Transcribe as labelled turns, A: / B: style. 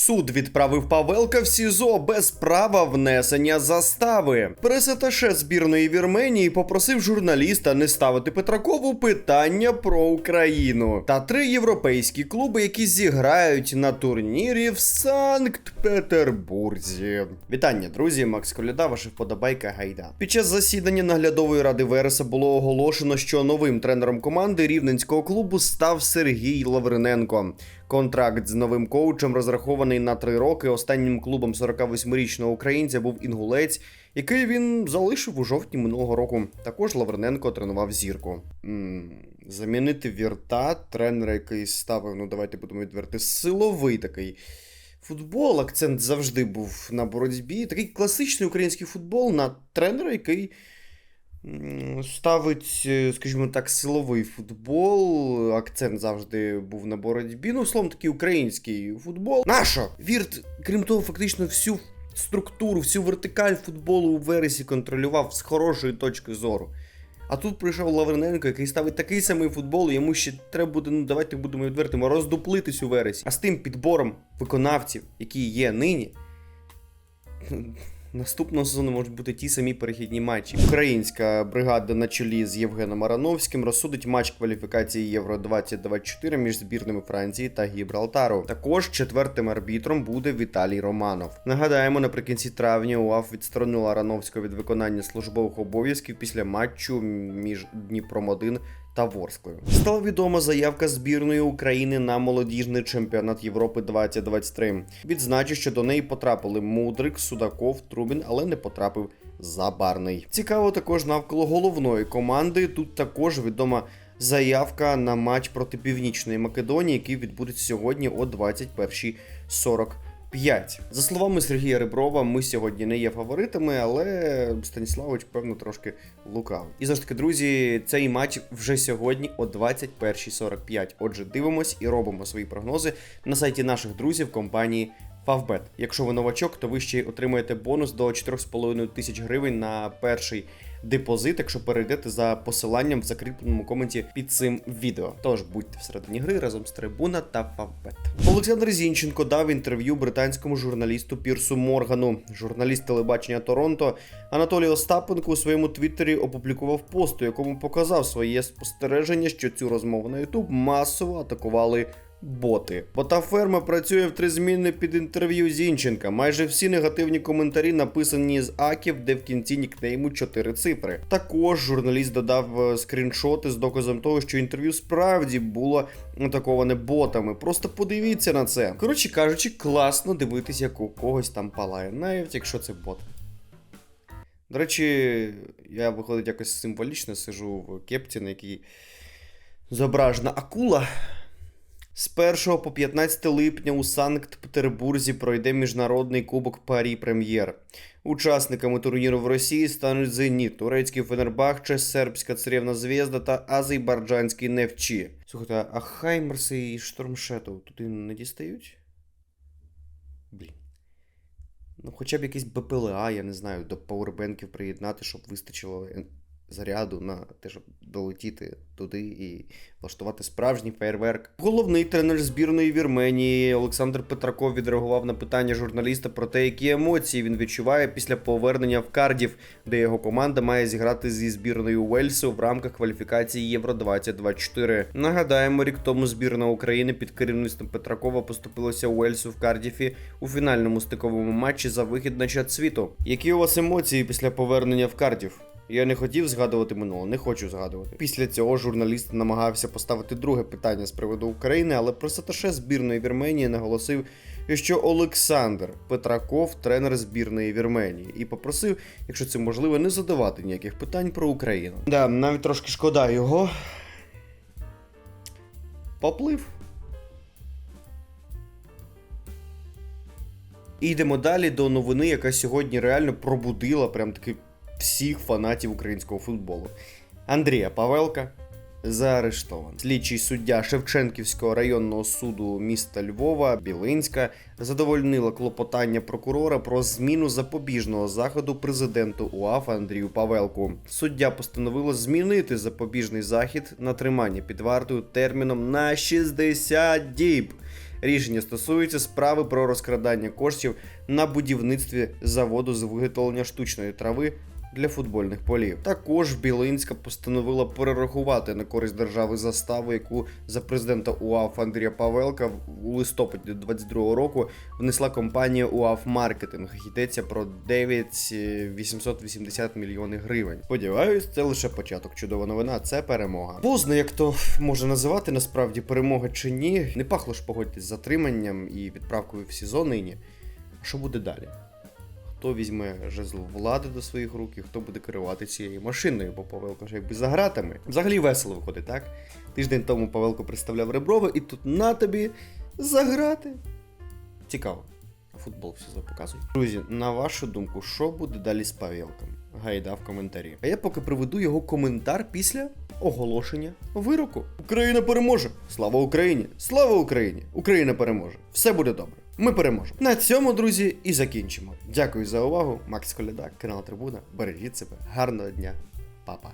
A: Суд відправив Павелка в СІЗО без права внесення застави. Пресаташе збірної Вірменії попросив журналіста не ставити Петракову питання про Україну. Та три європейські клуби, які зіграють на турнірі в Санкт-Петербурзі. Вітання, друзі! Макс Коляда, ваша вподобайка гайда. Під час засідання наглядової ради Вереса було оголошено, що новим тренером команди рівненського клубу став Сергій Лавриненко. Контракт з новим коучем розрахований на три роки. Останнім клубом 48-річного українця був інгулець, який він залишив у жовтні минулого року. Також Лавриненко тренував зірку. м замінити вірта, тренера, який ставив, ну давайте будемо відверти, силовий такий. Футбол, акцент завжди був на боротьбі. Такий класичний український футбол на тренера, який м, ставить, е, скажімо так, силовий футбол. Акцент завжди був на боротьбі. Ну, словом, такий український футбол. Нащо? Вірт, крім того, фактично всю структуру, всю вертикаль футболу у вересі контролював з хорошої точки зору. А тут прийшов Лавриненко, який ставить такий самий футбол, і йому ще треба буде, ну давайте будемо відвертими, роздуплитись у вересі. А з тим підбором виконавців, які є нині, наступного сезону можуть бути ті самі перехідні матчі. Українська бригада на чолі з Євгеном Арановським розсудить матч кваліфікації Євро 2024 між збірними Франції та Гібралтару. Також четвертим арбітром буде Віталій Романов. Нагадаємо, наприкінці травня УАФ відсторонила Арановського від виконання службових обов'язків після матчу між Дніпром 1 та Ворсклою. Стала відома заявка збірної України на молодіжний чемпіонат Європи 2023. Відзначу, що до неї потрапили Мудрик, Судаков, Трубін, але не потрапив Забарний. Цікаво також навколо головної команди. Тут також відома заявка на матч проти Північної Македонії, який відбудеться сьогодні о 21.45. За словами Сергія Реброва, ми сьогодні не є фаворитами, але Станіславович, певно, трошки лукав. І завжди, друзі, цей матч вже сьогодні о 21.45. Отже, дивимось і робимо свої прогнози на сайті наших друзів компанії Favbet. Якщо ви новачок, то ви ще й отримаєте бонус до 4,5 тисяч гривень на перший депозит, якщо перейдете за посиланням в закріпленому коменті під цим відео. Тож будьте всередині гри разом з Трибуна та Favbet. Олександр Зінченко дав інтерв'ю британському журналісту Пірсу Моргану. Журналіст телебачення Торонто Анатолій Остапенко у своєму твіттері опублікував пост, у якому показав своє спостереження, що цю розмову на YouTube масово атакували. Боти. Бота ферма працює в три зміни під інтерв'ю Зінченка. Майже всі негативні коментарі написані з аків, де в кінці нікнейму чотири цифри. Також журналіст додав е, скріншоти з доказом того, що інтерв'ю справді було атаковане ботами. Просто подивіться на це. Коротше кажучи, класно дивитись, як у когось там палає, навіть якщо це бот. До речі, я виходить якось символічно сижу в кепці, на якій зображена акула. З 1 по 15 липня у Санкт-Петербурзі пройде міжнародний кубок Парі Прем'єр. Учасниками турніру в Росії стануть Зеніт, турецький Фенербахче, сербська царівна Звєзда та азербайджанський Невчі. Слухайте, а Хаймерси і Штормшетов туди не дістають? Блін. Ну, хоча б якийсь БПЛА, я не знаю, до пауербенків приєднати, щоб вистачило заряду на те, щоб долетіти туди і влаштувати справжній фейерверк. Головний тренер збірної Вірменії Олександр Петраков відреагував на питання журналіста про те, які емоції він відчуває після повернення в Кардів, де його команда має зіграти зі збірною Уельсу в рамках кваліфікації Євро 2024. Нагадаємо, рік тому збірна України під керівництвом Петракова поступилася Уельсу в Кардіфі у фінальному стиковому матчі за вихід на чат світу. Які у вас емоції після повернення в Кардів? Я не хотів згадувати минуле, не хочу згадувати. Після цього журналіст намагався поставити друге питання з приводу України, але пресаташе збірної Вірменії наголосив, що Олександр Петраков тренер збірної Вірменії, і попросив, якщо це можливо, не задавати ніяких питань про Україну. Да, навіть трошки шкода його. Поплив. І йдемо далі до новини, яка сьогодні реально пробудила прям таки всіх фанатів українського футболу. Андрія Павелка заарештований. Слідчий суддя Шевченківського районного суду міста Львова Білинська задовольнила клопотання прокурора про зміну запобіжного заходу президенту УАФ Андрію Павелку. Суддя постановила змінити запобіжний захід на тримання під вартою терміном на 60 діб. Рішення стосується справи про розкрадання коштів на будівництві заводу з виготовлення штучної трави для футбольних полів. Також Білинська постановила перерахувати на користь держави заставу, яку за президента УАФ Андрія Павелка у листопаді 22 року внесла компанія УАФ Маркетинг. Йдеться про 9 е, 880 мільйонів гривень. Сподіваюсь, це лише початок. Чудова новина, це перемога. Позно, як то може називати насправді перемога чи ні. Не пахло ж погодьтесь з затриманням і відправкою в СІЗО нині. Що буде далі? Хто візьме жезл влади до своїх рук і хто буде керувати цією машиною, бо Павелко ж якби за гратами. Взагалі весело виходить, так? Тиждень тому Павелко представляв Реброве, і тут на тобі заграти. Цікаво. Футбол все показує. Друзі, на вашу думку, що буде далі з Павелком? Гайда в коментарі. А я поки приведу його коментар після оголошення вироку. Україна переможе! Слава Україні! Слава Україні! Україна переможе! Все буде добре. Ми переможемо. На цьому, друзі, і закінчимо. Дякую за увагу. Макс Коляда, канал Трибуна. Бережіть себе. Гарного дня, Па-па.